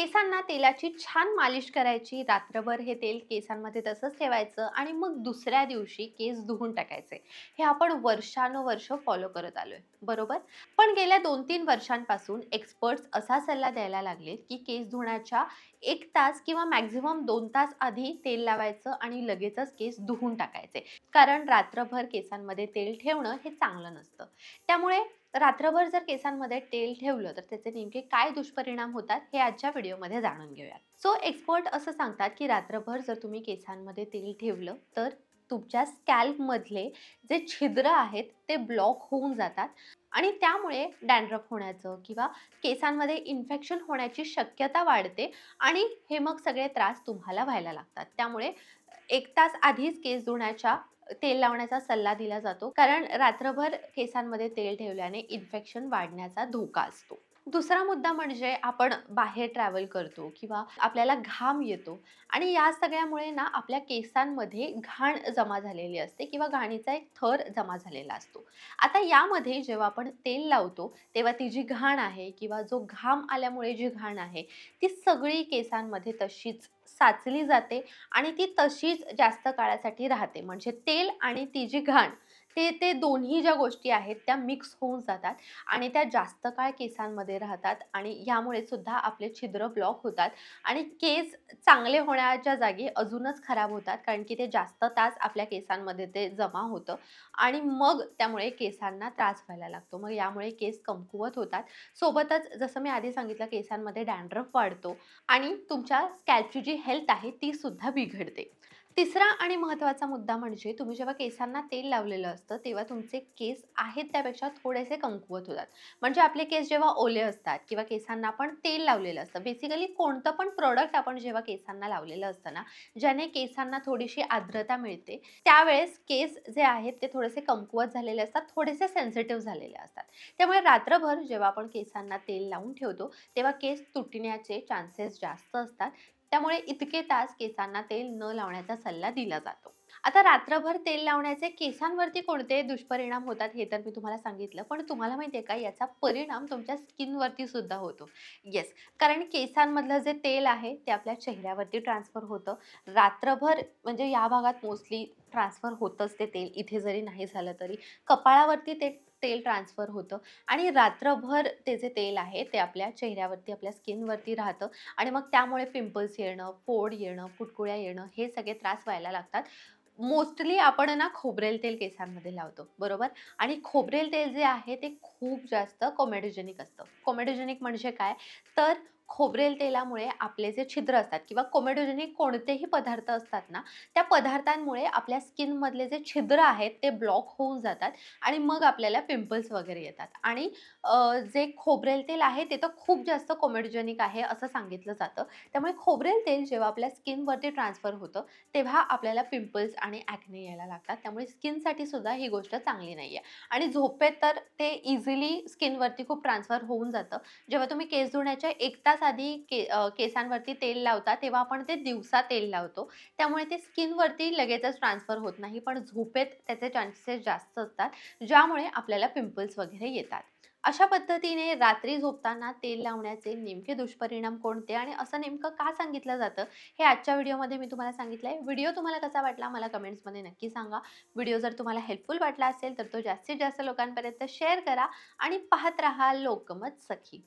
केसांना तेलाची छान मालिश करायची रात्रभर हे तेल केसांमध्ये तसंच ठेवायचं आणि मग दुसऱ्या दिवशी केस धुवून टाकायचे. हे आपण वर्षानुवर्ष फॉलो करत आलोय. बरोबर? पण गेल्या दोन तीन वर्षांपासून एक्सपर्ट्स असा सल्ला द्यायला लागले की केस धुण्याच्या एक तास किंवा मॅक्झिमम दोन तास आधी तेल लावायचं आणि लगेचच केस धुवून टाकायचे. कारण रात्रभर केसांमध्ये तेल ठेवणं हे चांगलं नसतं. त्यामुळे तर रात्रभर जर केसांमध्ये तेल ठेवलं तर त्याचे नेमके काय दुष्परिणाम होतात हे आजच्या व्हिडिओमध्ये जाणून घेऊयात. सो एक्सपर्ट असं सांगतात की रात्रभर जर तुम्ही केसांमध्ये तेल ठेवलं तर तुमच्या स्कॅल्पमधले जे छिद्र आहेत ते ब्लॉक होऊन जातात. आणि त्यामुळे डॅन्ड्रफ होण्याचं किंवा केसांमध्ये इन्फेक्शन होण्याची शक्यता वाढते आणि हे मग सगळे त्रास तुम्हाला व्हायला लागतात. त्यामुळे एक तास आधीच केस धुण्याच्या तेल लावण्याचा सल्ला दिला जातो. कारण रात्रभर केसांमध्ये तेल ठेवल्याने इन्फेक्शन वाढण्याचा धोका असतो. दुसरा मुद्दा म्हणजे आपण बाहेर ट्रॅव्हल करतो किंवा आपल्याला घाम येतो आणि या सगळ्यामुळे ना आपल्या केसांमध्ये घाण जमा झालेली असते किंवा घाणीचा एक थर जमा झालेला असतो. आता यामध्ये जेव्हा आपण तेल लावतो तेव्हा ती जी घाण आहे किंवा जो घाम आल्यामुळे जी घाण आहे ती सगळी केसांमध्ये तशीच साचली जाते आणि ती तशीच जास्त काळासाठी राहते. म्हणजे तेल आणि ती जी घाण ते ते दोन्ही ज्या गोष्टी आहेत त्या मिक्स होऊन जातात आणि त्या जास्त काळ केसांमध्ये राहतात आणि यामुळे सुद्धा आपले छिद्र ब्लॉक होतात आणि केस चांगले होण्याच्या जागी अजूनच खराब होतात कारण की ते जास्त तास आपल्या केसांमध्ये ते जमा होतं आणि मग त्यामुळे केसांना त्रास व्हायला लागतो. मग यामुळे केस कमकुवत होतात. सोबतच जसं मी आधी सांगितलं केसांमध्ये डॅन्ड्रफ वाढतो आणि तुमच्या स्कॅल्पची जी हेल्थ आहे ती सुद्धा बिघडते. तिसरा आणि महत्त्वाचा मुद्दा म्हणजे तुम्ही जेव्हा केसांना तेल लावलेलं असतं तेव्हा तुमचे केस आहेत त्यापेक्षा थोडेसे कमकुवत होतात. म्हणजे आपले केस जेव्हा ओले असतात किंवा केसांना आपण तेल लावलेलं असतं बेसिकली कोणतं पण प्रोडक्ट आपण जेव्हा केसांना लावलेलं असतं ना ज्याने केसांना थोडीशी आर्द्रता मिळते त्यावेळेस केस जे आहेत ते थोडेसे कमकुवत झालेले असतात थोडेसे सेन्सिटिव्ह झालेले असतात. त्यामुळे रात्रभर जेव्हा आपण केसांना तेल लावून ठेवतो तेव्हा केस तुटण्याचे चान्सेस जास्त असतात. त्यामुळे इतके तास केसांना तेल न लावण्याचा सल्ला दिला जातो. आता रात्रभर तेल लावण्याचे केसांवरती कोणते दुष्परिणाम होतात हे तर मी तुम्हाला सांगितलं पण तुम्हाला माहिती आहे का याचा परिणाम तुमच्या स्किनवरती सुद्धा होतो. येस कारण केसांमधलं जे तेल आहे ते आपल्या चेहऱ्यावरती ट्रान्सफर होतं. रात्रभर म्हणजे या भागात मोस्टली ट्रान्सफर होतंच ते तेल इथे जरी नाही झालं तरी. कपाळावरती ते तेल ट्रान्सफर होतं. आणि रात्रभर ते जे तेल आहे ते आपल्या चेहऱ्यावरती आपल्या स्किनवरती राहतं. आणि मग त्यामुळे पिंपल्स येणं फोड येणं कुटकुळ्या येणं हे सगळे त्रास व्हायला लागतात. मोस्टली आपण ना खोबरेल तेल केसांमध्ये लावतो बरोबर? आणि खोबरेल तेल जे आहे ते खूप जास्त कोमेडोजेनिक असतं. कोमेडोजेनिक म्हणजे काय? तर खोबरेल तेलामुळे आपले जे छिद्र असतात किंवा कोमेडोजेनिक कोणतेही पदार्थ असतात ना त्या पदार्थांमुळे आपल्या स्किनमधले जे छिद्र आहेत ते ब्लॉक होऊन जातात आणि मग आपल्याला पिंपल्स वगैरे येतात. आणि जे खोबरेल तेल आहे ते तर खूप जास्त कोमेडोजेनिक आहे असं सांगितलं जातं. त्यामुळे खोबरेल तेल जेव्हा आपल्या स्किनवरती ट्रान्सफर होतं तेव्हा आपल्याला पिंपल्स आणि ॲक्ने यायला लागतात. त्यामुळे स्किनसाठी सुद्धा ही गोष्ट चांगली नाही आहे आणि झोपेत तर ते इझिली स्किनवरती खूप ट्रान्सफर होऊन जातं. जेव्हा तुम्ही केस धुण्याच्या एक तास तास आधी के केसांवरती तेल लावता तेव्हा आपण ते दिवसा तेल लावतो. त्यामुळे ते स्किनवरती लगेचच ट्रान्सफर होत नाही पण झोपेत त्याचे चान्सेस जास्त असतात ज्यामुळे आपल्याला पिंपल्स वगैरे येतात. अशा पद्धतीने रात्री झोपताना तेल लावण्याचे नेमके दुष्परिणाम कोणते आणि असं नेमकं का सांगितलं जातं हे आजच्या व्हिडिओमध्ये मी तुम्हाला सांगितलं आहे व्हिडिओ तुम्हाला कसा वाटला मला कमेंट्समध्ये नक्की सांगा. व्हिडिओ जर तुम्हाला हेल्पफुल वाटला असेल तर तो जास्तीत जास्त लोकांपर्यंत शेअर करा आणि पाहत राहा लोकमत सखी.